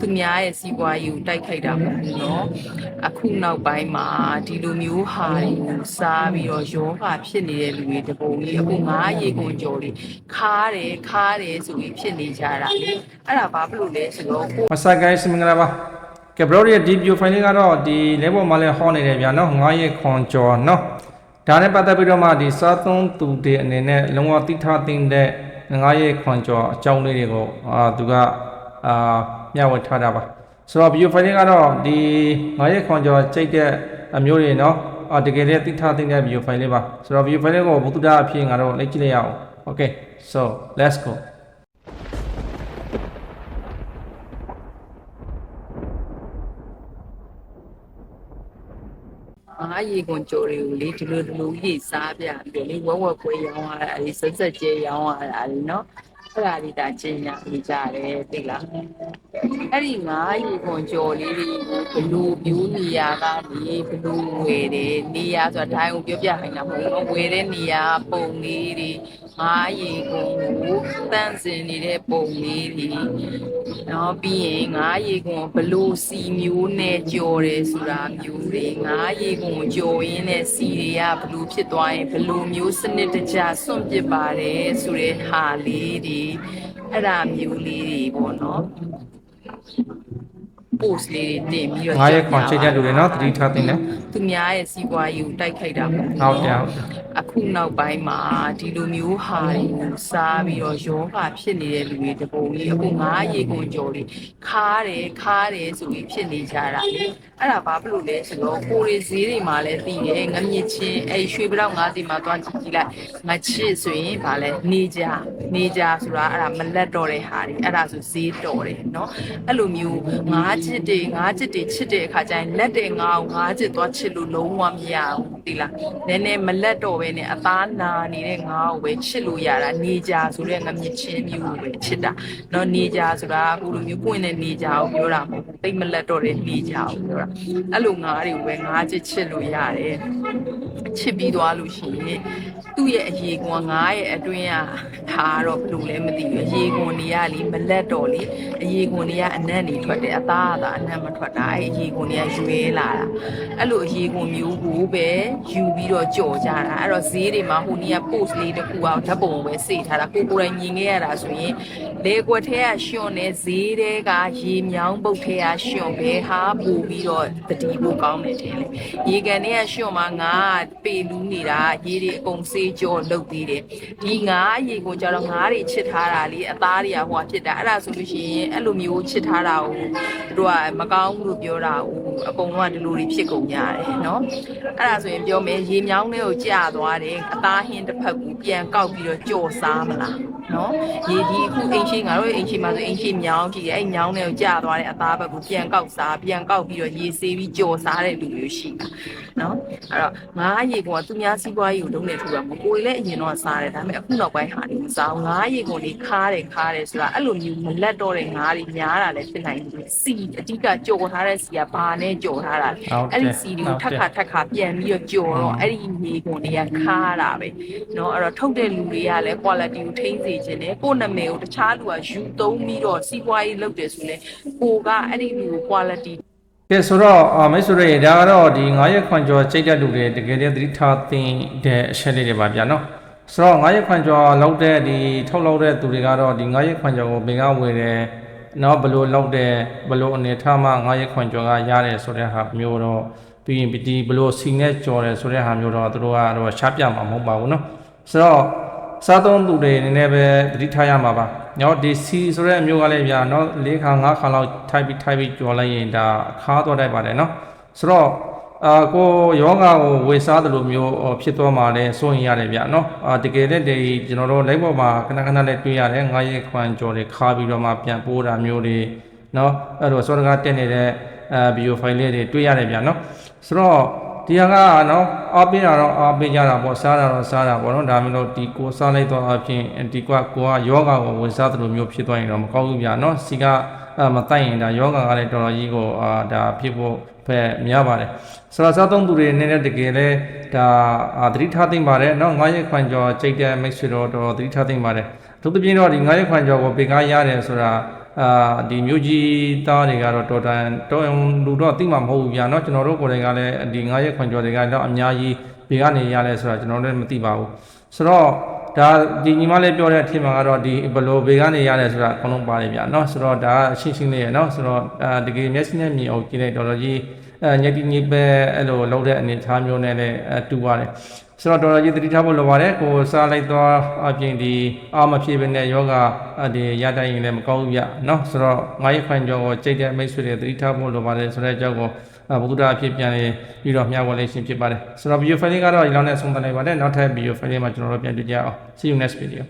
သူများရဲ့စီးပွားရေးကိုတိုက်ခိုက်တာမဟုတ်ဘူးเนาะအခုနောက်ပိုင်းမှာဒီလိုမျိုးဟာတွေကိုစားပြီးတော့ယောဂဖြစ်နေတဲ့လူတွေတပုံကြီးအခုငါးရေကုန်ကြော်လေးခါတယ်ခါတယ်ဆိုပြီးဖြစ်နေကြတာလေအဲ့ဒါဘာဖြစ်လို့လဲဆိုတော့ကို What's up guys မင်္ဂလာပါကဲ bro ရဲ့ဒီ view file လေးကတော့ဒီ level မှာလည်းဟောနေတယ်ဗျာနော်9ရက်ခွန်ကျော်နော်ဒါနဲ့ပတ်သက်ပြီးတော့မှဒီစားသုံးသူတွေအနေနဲ့လုံးဝတိထားသိတဲ့9ရက်ခွန်ကျော်အကြောင်းလေးတွေကိုအာသူကအာ မျှဝေထားတာပါဆိုတော့ view file လေးကတော့ဒီ9ရက်ခွန်ကျော်ကြိတ်တဲ့အမျိုးတွေနော်အာတကယ်လည်းတိထားသိတဲ့ view file လေးပါဆိုတော့ view file လေးကိုဘုသူဒ္ဓအဖြစ်ငါတို့လေ့ကြည့်လိုက်ရအောင် okay so let's go ငါးရေကုန်ကြော်တွေကိုလေဒီလိုဒီလိုကြီးစားပြပြီးလေဝက်ဝက်ပွဲရောင်းရတာလေဆက်ဆက်ကျဲရောင်းရတာလေနော် အဲ့ဒါလေးဒါကျင်းညာပြကြတယ်သိလားအဲ့ဒီငါးရေကုန်ကြော်လေးတွေဘလူမျိုးနေရာကနေဘလူဝယ်တယ်နေရာဆိုတာတိုင်းကိုပြောပြခိုင်းတာမဟုတ်ဘူးဝယ်တဲ့နေရာပုံလေးတွေ ငါးရေကုန်ကိုတန့်စင်နေတဲ့ပုံလေးတွေနော်ပြီးရင်ငါးရေကုန်ဘလူစီမျိုးနဲ့ကြော်တယ်ဆိုတာမျိုးတွေငါးရေကုန်ကြော်ရင်းနဲ့စီတွေကဘလူဖြစ်သွားရင်ဘလူမျိုးစနစ်တကျစွန့်ပစ်ပါတယ်ဆိုတဲ့ဟာလေးတွေအဲ့ဒါမျိုးလေးတွေပေါ့နော် post လေးတွေတင်ပြီးတော့ 9ရက်ခွန်ချိတ်တဲ့လူတွေနော်သတိထားသင့်တယ် သူများရဲ့စီးပွားရေးကိုတိုက်ခိုက်တာမဟုတ်ဘူး ဟုတ်တယ်ဟုတ်တယ် အခုနောက်ပိုင်းမှာဒီလိုမျိုးဟာတွေကိုစားပြီးတော့ယောဂဖြစ်နေတဲ့လူတွေတပုံကြီးအခုငါးရေကုန်ကြော်လေးခါတယ်ခါတယ်ဆိုပြီးဖြစ်နေကြတာလေအဲ့ဒါဘာဖြစ်လို့လဲဆိုတော့ကိုရီဈေးတွေမှာလည်းသိတယ်ငမြင့်ချင်းအဲ့ရွှေပြောက်ငါးစီမှာတွားကြည့်ကြည့်လိုက်ငချစ်ဆိုရင်ဗာလဲနေကြနေကြဆိုတာအဲ့ဒါမလက်တော့တဲ့ဟာတွေအဲ့ဒါဆိုဈေးတော်တယ်เนาะအဲ့လိုမျိုးငါးချ စ်တွေငါးချစ်တွေချစ်တဲ့အခါကျရင်လက်တဲ့ငါးကိုငါးချစ်သွားချစ်လို့လုံးဝမရဘူးဒီလားနည်းနည်းမလက်တော့ပဲနဲ့အသားနာနေတဲ့ငါးကိုပဲချစ်လို့ရတာနေကြဆိုတဲ့ငမြင့်ချင်းမျိုးကိုပဲချစ်တာเนาะနေကြဆိုတာအခုလိုမျိုးပွင့်တဲ့နေကြကိုပြောတာမဟုတ်ဘူးတိတ်မလက်တော့တဲ့နေကြကိုပြောတာအဲ့လိုငါးတွေကိုပဲငါးချစ်ချစ်လို့ရတယ်ချစ်ပြီးသွားလို့ရှိရင်သူ့ရဲ့အရေးကွန်ငါးရဲ့အတွင်းကထားတော့ဘယ်လိုလဲမသိဘူးအရေးကွန်တွေကလေမလက်တော့လေအရေးကွန်တွေကအနံ့နေထွက်တယ်အသားက ကသာအနံ့မထွက်တာအဲ့အရေးကွန်တွေကရွေးလာတာအဲ့လိုအရေးကွန်မျိုးကိုပဲယူပြီးတော့ကြော်ကြတာအဲ့တော့ဈေးတွေမှာဟိုနီးက post လေးတစ်ခုအောင်ဓာတ်ပုံပဲစေထားတာကိုကိုယ်တိုင်မြင်ခဲ့ရတာဆိုရင်လေကွက်ထဲကရှင်နဲ့ဈေးတွေကရေမြောင်းပုတ်ထဲကရှင်ပဲဟာပူပြီးတော့တတိဖို့ကောင်းတယ်ထင်လေရေကန်တွေကရှင်မှာငါကပေလူးနေတာရေတွေအကုန်စေးကြောလုတ်သေးတယ်ဒီငါရေကိုကြတော့ငါတွေချစ်ထားတာလေအသားတွေကဟိုကဖြစ်တာအဲ့ဒါဆိုလို့ရှိရင်အဲ့လိုမျိုးချစ်ထားတာကိုတို့ကမကောင်းဘူးလို့ပြောတာကိုအကုန်လုံးကဒီလိုတွေဖြစ်ကုန်ကြတယ်နော်အဲ့ဒါဆိုရင်ပြောမယ်ရေမြောင်းလေးကိုကြာသွားတယ်အသားဟင်းတစ်ဖက်ကိုပြန်ကောက်ပြီးတော့ကြော်စားမလားနော်ရေဒီအခုအိမ်ရှိငါတို့အိမ်ရှိမှာဆိုအိမ်ရှိမြောင်းကြည့်တယ်အဲ့မြောင်းတွေကိုကြာသွားတဲ့အသားဘက်ကိုပြန်ကောက်စားပြန်ကောက်ပြီးတော့ရေဆေးပြီးကြော်စားတဲ့လူမျိုးရှိတာနော်အဲ့တော့ငါးရေကွန်ကသူများစီးပွားရေးကိုလုံးနေထူတာမကိုယ်လည်းအရင်တော့စားတယ်ဒါပေမဲ့အခုနောက်ပိုင်းဟာနေမစားဘူးငါးရေကွန်တွေခါတယ်ခါတယ်ဆိုတာအဲ့လိုမျိုးမလက်တော့တဲ့ငါးတွေများတာလည်းဖြစ်နိုင်တယ်စီအဓိကကြော်ထားတဲ့စီကဘာနဲ့ကြော်ထားတာလဲအဲ့ဒီစီတွေကိုထပ်ခါထပ်ခါပြန်ပြီးတော့ကြော်တော့အဲ့ဒီရေကွန်တွေကခါတာပဲနော်အဲ့တော့ထုတ်တဲ့လူတွေကလည်း quality ကိုထိန်းစီခြင်းနဲ့ကိုယ့်နာမည်ကိုတခြားလူကယူသုံးပြီးတော့စီးပွားရေးလုပ်တယ်ဆိုရင်ကိုကအဲ့ဒီလူကို quality ကဲဆိုတော့အာမိတ်ဆွေတွေဒါကတော့ဒီ9ရက်ခွန်ကျော်ကြိတ်တဲ့လူတွေတကယ်တည်းသတိထားသင်တဲ့အချက်လေးတွေပါဗျာနော်ဆိုတော့9ရက်ခွန်ကျော်လောက်တဲ့ဒီထုတ်လောက်တဲ့သူတွေကတော့ဒီ9ရက်ခွန်ကျော်ကိုဘင်ကဝယ်တယ်နော်ဘလို့လောက်တဲ့ဘလို့အနေထားမှ9ရက်ခွန်ကျော်ကရတယ်ဆိုတဲ့ဟာမျိုးတော့ပြီးရင်ဒီဘလို့စီနဲ့ကြော်တယ်ဆိုတဲ့ဟာမျိုးတော့သူတို့ကတော့ရှားပြမှာမဟုတ်ပါဘူးနော်ဆိုတော့ စားသုံးသူတွေအနေနဲ့ပဲသတိထားရမှာပါ။ညောဒီစီဆိုတဲ့အမျိုးကလည်းဗျာနော်၄ခါ၅ခါလောက်ထိုက်ပြီးထိုက်ပြီးကြော်လိုက်ရင်ဒါအခါသွားတတ်ပါတယ်နော်။ဆိုတော့အာကိုယောဂကိုဝေစားတယ်လို့မျိုးဖြစ်သွားမှလည်းစိုးရင်ရတယ်ဗျာနော်။အာတကယ်လည်းဒီကျွန်တော်တို့လိုက်ပေါ်မှာခဏခဏလည်းတွေ့ရတယ်ငါးရက်ခွန်ကြော်တွေခါပြီးတော့မှပြန်ပိုးတာမျိုးတွေနော်အဲ့တော့စောတကားတက်နေတဲ့အဲဗီဒီယိုဖိုင်လေးတွေတွေ့ရတယ်ဗျာနော်။ဆိုတော့ ဒီဟာကနော်အားပေးတာတော့အားပေးကြတာပေါ့စားတာတော့စားတာပေါ့နော်ဒါမျိုးလို့ဒီကိုစားလိုက်တော့အပြင်ဒီကကိုကယောဂကိုဝင်စားသလိုမျိုးဖြစ်သွားရင်တော့မကောင်းဘူးဗျာနော်စီကအမတိုက်ရင်ဒါယောဂကလည်းတော်တော်ကြီးကိုအာဒါဖြစ်ဖို့ပဲများပါတယ်ဆိုတော့စားသုံးသူတွေအနေနဲ့တကယ်လဲဒါအာသတိထားသိမ့်ပါတယ်နော်9ရက်ခွန်ကျော်ကြိတ်တဲ့မိတ်ဆွေတော်တော်သတိထားသိမ့်ပါတယ်သူသဖြင့်တော့ဒီ9ရက်ခွန်ကျော်ကိုပေကားရတယ်ဆိုတာ အာဒီမြို့ကြီးသားတွေကတော့တော်တန်တော်ရုံလူတော့သိမှာမဟုတ်ဘူးဗျာเนาะကျွန်တော်တို့ကိုယ်တိုင်ကလည်းဒီ9ရက်ခွန်ကျော်တွေကတော့အများကြီးဘေကနေရလဲဆိုတာကျွန်တော်လည်းမသိပါဘူးဆိုတော့ဒါဒီညီမလေးပြောတဲ့အထင်မှာကတော့ဒီဘယ်လိုဘေကနေရလဲဆိုတာအကုန်လုံးပါတယ်ဗျာเนาะဆိုတော့ဒါအရှင်းရှင်းလေးရယ်เนาะဆိုတော့အာတကယ်မျက်စိနဲ့မြင်အောင်ကြည့်လိုက်တော်တော်ကြီးအဲ ညက်တိညစ်ပဲအဲ့လိုလောက်တဲ့အနေအထားမျိုးနဲ့လည်းအတူပါတယ်ဆိုတော့တော်တော်ကြီးသတိထားဖို့လိုပါတယ်ကိုစားလိုက်တော့အပြင်ဒီအာမဖြစ်ပဲနဲ့ယောဂအဒီရတိုင်းရင်လည်းမကောင်းဘူးဗျเนาะဆိုတော့ငါးရက်ခွန်ကျော်ကိုကြိတ်တဲ့မိတ်ဆွေတွေသတိထားဖို့လိုပါတယ်ဆိုတဲ့အကြောင်းကိုအဘုဒ္ဓအဖြစ်ပြန်လေပြီးတော့မျှဝေလေးရှင်းဖြစ်ပါတယ်ဆိုတော့ video file ကတော့ဒီလောက်နဲ့ဆုံးသတ်လိုက်ပါတယ်နောက်ထပ် video file မှာကျွန်တော်တို့ပြန်တွေ့ကြအောင် see you next video